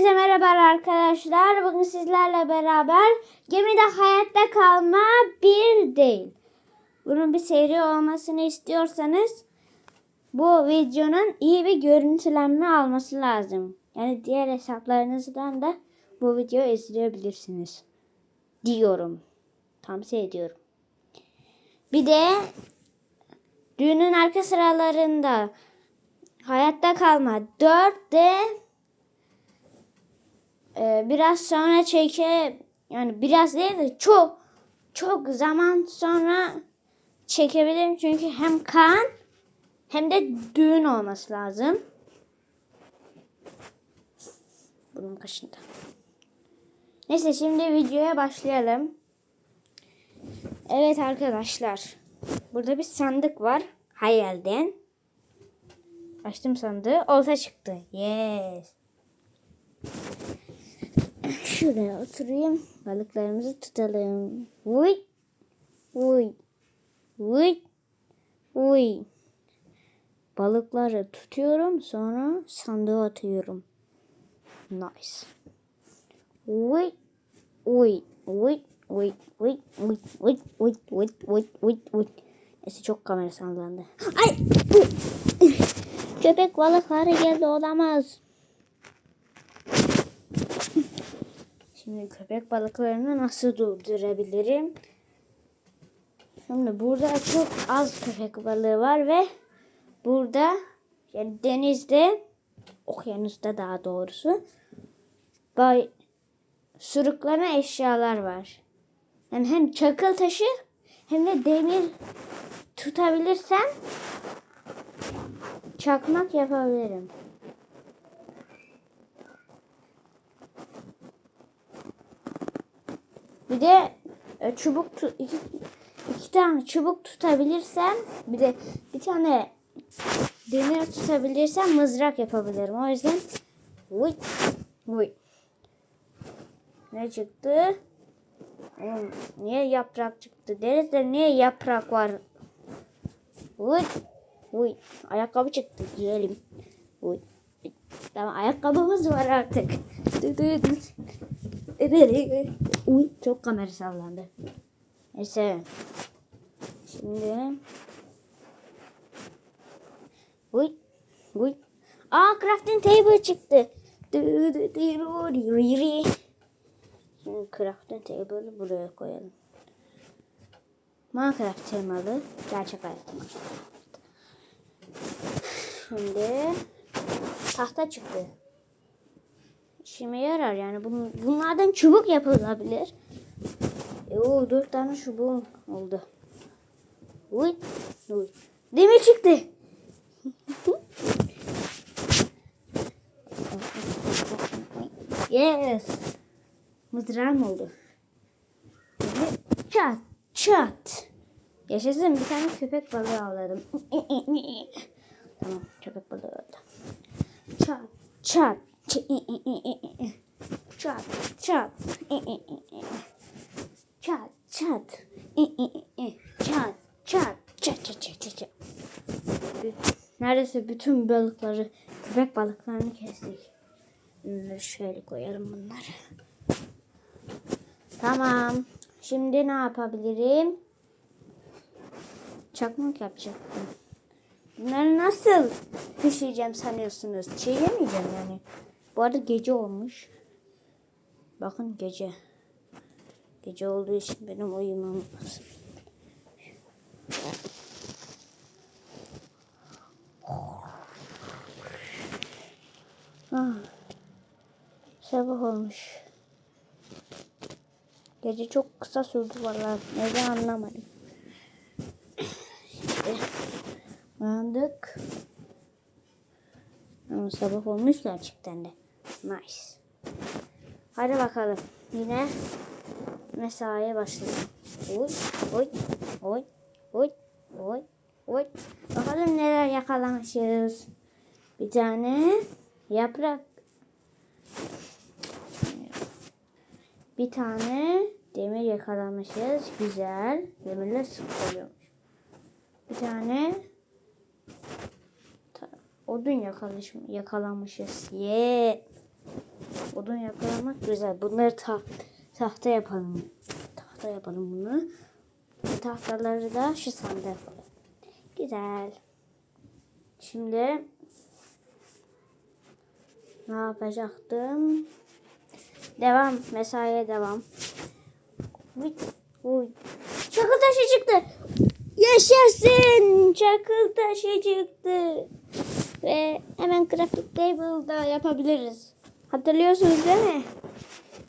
Hepinize merhaba arkadaşlar. Bugün sizlerle beraber gemide hayatta kalma bir değil. Bunun bir seri olmasını istiyorsanız bu videonun iyi bir görüntülenme alması lazım. Yani diğer hesaplarınızdan da bu videoyu izleyebilirsiniz. Diyorum. Tavsiye ediyorum. Bir de düğünün arka sıralarında hayatta kalma 4'de ee, biraz sonra çeke yani biraz değil de çok çok zaman sonra çekebilirim çünkü hem kan hem de düğün olması lazım. Bunun kaşında. Neyse şimdi videoya başlayalım. Evet arkadaşlar. Burada bir sandık var. Hayalden. Açtım sandığı. Olta çıktı. Yes. Şuraya oturayım. Balıklarımızı tutalım. Uy. Uy. Uy. Uy. Balıkları tutuyorum. Sonra sandığa atıyorum. Nice. Uy. Uy. Uy. Uy. Uy. Uy. Uy. Uy. Uy. Uy. Uy. Uy. Neyse çok kamera sallandı. Ay. Köpek balıkları geldi olamaz. Şimdi köpek balıklarını nasıl durdurabilirim? Şimdi burada çok az köpek balığı var ve burada yani denizde okyanusta daha doğrusu bay sürüklenen eşyalar var. Yani hem çakıl taşı hem de demir tutabilirsem çakmak yapabilirim. Bir de e, çubuk tu- iki, iki tane çubuk tutabilirsem bir de bir tane demir tutabilirsem mızrak yapabilirim. O yüzden uy uy. Ne çıktı? Oğlum, niye yaprak çıktı? Denizde niye yaprak var? Uy uy. Ayakkabı çıktı. Giyelim. Uy. Tamam ayakkabımız var artık. Uy çok kamera sallandı. Neyse. Şimdi. Uy. Uy. Aa crafting table çıktı. Şimdi crafting table'ı buraya koyalım. Minecraft temalı gerçek hayat Minecraft. Şimdi tahta çıktı işime yarar yani. Bun, bunlardan çubuk yapılabilir. E, o dört tane çubuğum oldu. Uy, uy. Demir çıktı. yes. Mızrağım oldu. Çat çat. Yaşasın bir tane köpek balığı avladım. tamam köpek balığı öldü. Çat çat. Çat çat. Çat çat. Çat çat çat çat çat çat. Neredeyse bütün balıkları, köpek balıklarını kestik. Şöyle koyalım bunları. Tamam. Şimdi ne yapabilirim? Çakmak yapacaktım. Bunları nasıl pişireceğim sanıyorsunuz? Çiğnemeyeceğim yani. Bu arada gece olmuş. Bakın gece. Gece olduğu için benim uyumam lazım. Ah, sabah olmuş. Gece çok kısa sürdü vallahi. Neden anlamadım. Şimdi uyandık. Sabah olmuş gerçekten de. Nice. Hadi bakalım. Yine mesaiye başlayalım. Oy, oy, oy, oy, oy, oy. Bakalım neler yakalamışız. Bir tane yaprak. Bir tane demir yakalamışız. Güzel. Demirler sık oluyormuş. Bir tane odun yakalamış, yakalamışız. Ye. Yeah. odun yakalamak güzel. Bunları ta tahta yapalım. Tahta yapalım bunu. Bu tahtaları da şu sandığa yapalım. Güzel. Şimdi ne yapacaktım? Devam. Mesaiye devam. Çakıl taşı çıktı. Yaşasın. Çakıl taşı çıktı. Ve hemen grafik table'da yapabiliriz. Hatırlıyorsunuz değil mi?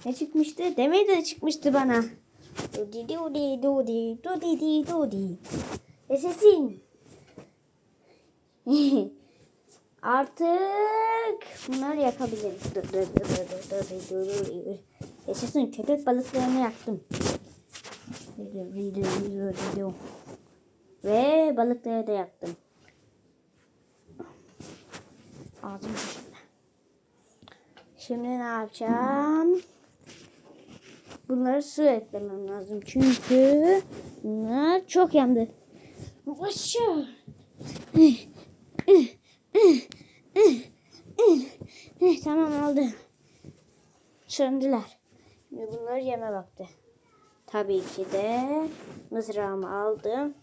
Ne çıkmıştı? Demeyi de çıkmıştı bana. Dudi dudi dudi dudi dudi. Esesin. Artık bunları yapabiliriz. Yaşasın köpek balıklarını yaktım. Ve balıkları da yaktım. Ağzım şişti. Şimdi ne yapacağım? Bunları su eklemem lazım. Çünkü bunlar çok yandı. Aşağı. tamam oldu. Söndüler. Şimdi bunları yeme vakti. Tabii ki de mızrağımı aldım.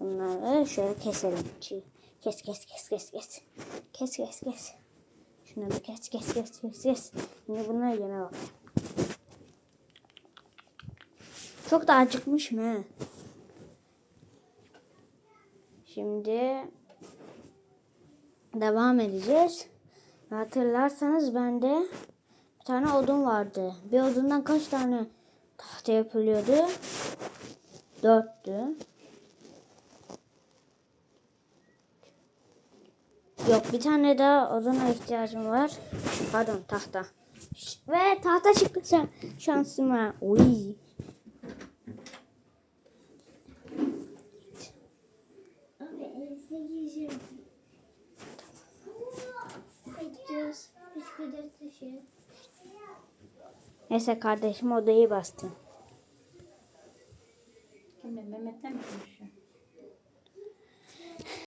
Bunları şöyle keselim. Çiğ. Kes kes kes kes kes. Kes kes kes. Şunları kes kes kes kes kes. Şimdi bunları yeme vakti. Çok da acıkmışım he. Şimdi devam edeceğiz. Hatırlarsanız bende bir tane odun vardı. Bir odundan kaç tane tahta yapılıyordu? Dörttü. Yok bir tane daha oduna ihtiyacım var. Pardon tahta. Ve tahta çıktı şan- şansıma. Oy. Neyse kardeşim odayı bastı.